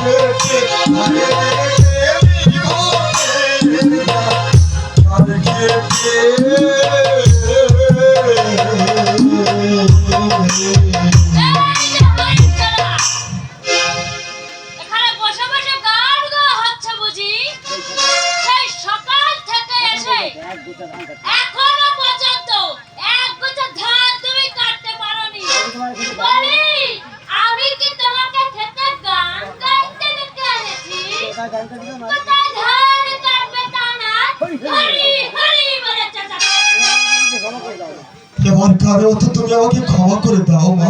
এখানে পর্যন্ত এক গোছা ধান তুমি কাটতে পারোনি। এমন কারও তো তুমি আমাকে ক্ষমা করে দাও মা?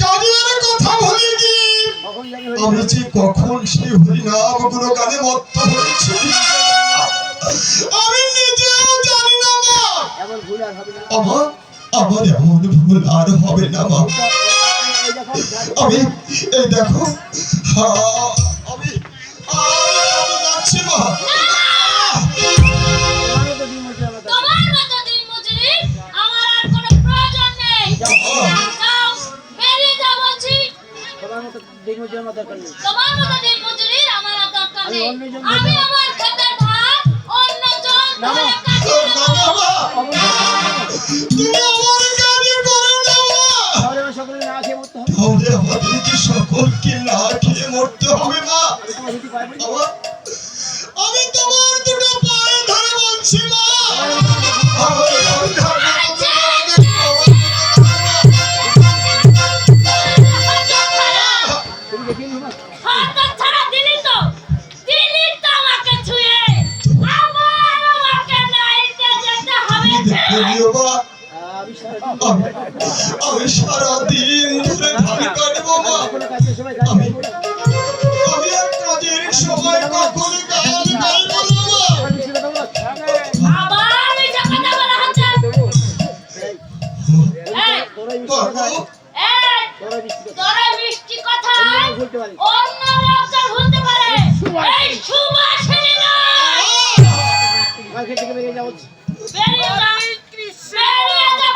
কাজের কথা ভুলে কি আমি যে কখন সেই হরিনামগুলো গানে মত্ত হয়েছি। আমি নিজেও জানি না মা। আমার আমার এমন ভুল আর হবে না মা। আমি এই দেখো হা, আমার দরকার নেই তোমার মতো দিনমজুরির আমার আর দরকার নেই। আমি আমার কথা তোরা মিষ্টি কথা অন্য লোকজন ভুলতে পারে এই সুবাসিনী না মার্কেট থেকে বেরিয়ে যাব বেরিয়ে যা বেরিয়ে যা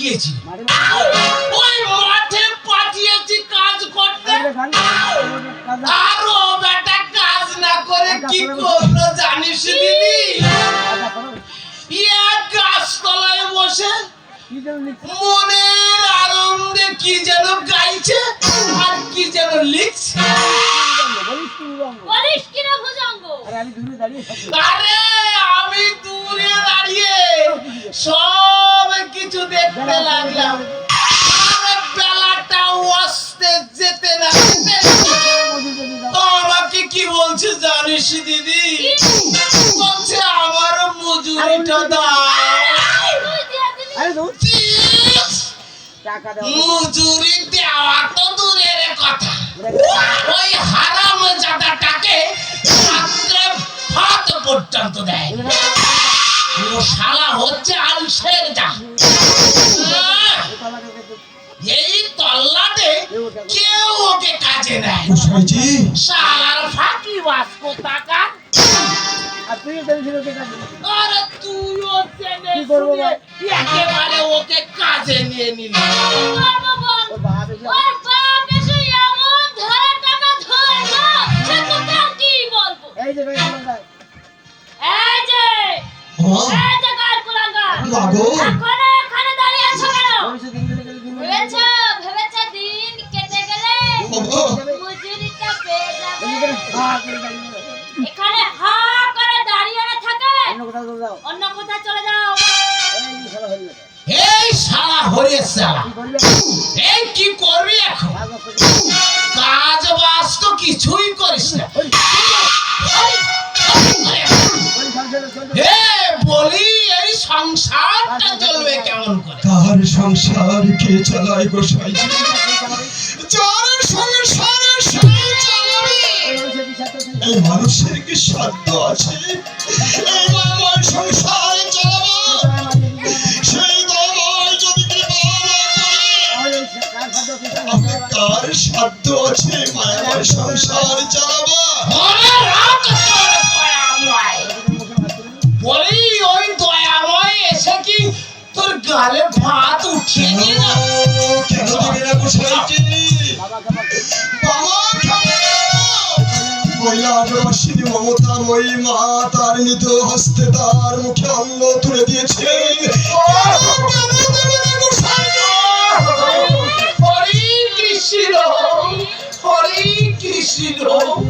গিয়েছি ওই মাঠে পাঠিয়েছি কাজ করতে। আর ও বেটা কাজ না করে কি করল জানিস দিদি? ইয়া গাছতলায় বসে মনের আনন্দে কি যেন গাইছে আর কি যেন লিখছে। আরে আমি জানিস দিদি বলছে আমার মজুরিটা দাও। মজুরি দেওয়া তো দূরের কথা। ওই হারাম জাদাটাকে রাত্রে ভাত পর্যন্ত দেয়। ও শালা হচ্ছে আলসের যা কেউ ওকে কাজে নেয় মশাইজি শালার ফাঁকি বাস কোথাকার? আর তুই টেনশন হতে কাজ আরে তুইও জেনে শুনে একেবারে ওকে কাজে নিয়ে নিলি। এই যে এই যে এই যে গাল কুলাঙ্গার। লাগো এখানে হা করে দাঁড়িয়ে না থাকে। অন্য কোথাও চলে যাও। অন্য কোথাও চলে যাও। এই শালা হরিয়ে শালা। এই কি করবি এখন? কাজ বাজ তো কিছুই করিস না। বলি এই সংসারটা চলবে কেমন করে? কার সংসার কে চালায় গোসাইজি মানুষের কি সাধ্য আছে? এই বাবার সংসার চালাবো? সেই বাবার যদি কৃপা না করে আমি কার সাধ্য আছে মায়াময় সংসার চালাবো? তোর বলি ওই দয়াময় এসে কি তোর গালে ভাত উঠিয়ে মহিলা আদিবাসী মমতা মই মা তার মৃত হস্তে তার মুখে অন্ন তুলে দিয়েছে। কৃষ্ণ।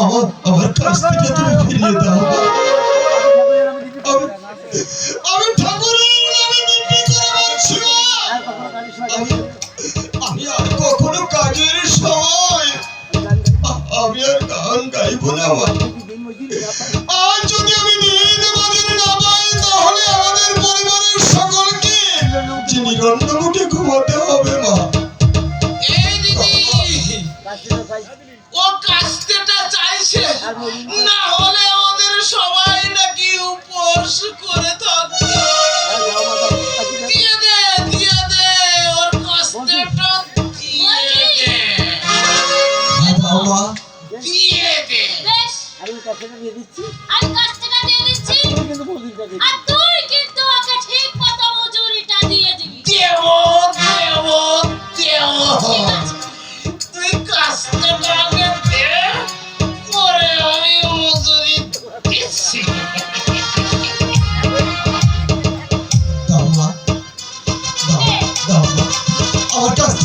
আমার আমার কাছ থেকে তুমি ফিরিয়ে দাও আমি ঠাকুরের। আমি আর কখনো কাজের সময় আমি আর গান গাইব না, মা। ও কাস্তেটা চাইছে না হলে ওদের সবাই নাকি উপোস করে থাকতো দিয়ে দে দিয়ে দে ওর কাস্তেটা দিয়ে দে। দিয়ে আমি কষ্টটা দিয়ে দিচ্ছি। আমি দাও মা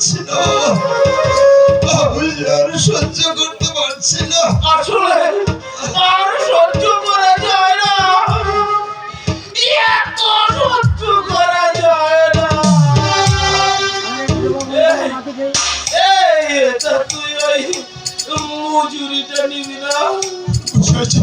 পারছি না আমি আর সহ্য করতে পারছি না আসলে আর সহ্য করা যায় না। এত সহ্য করা যায় না। মাকে এই এটা তুই ওই মজুরিটা নিবি না। Gosaiji,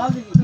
Love you.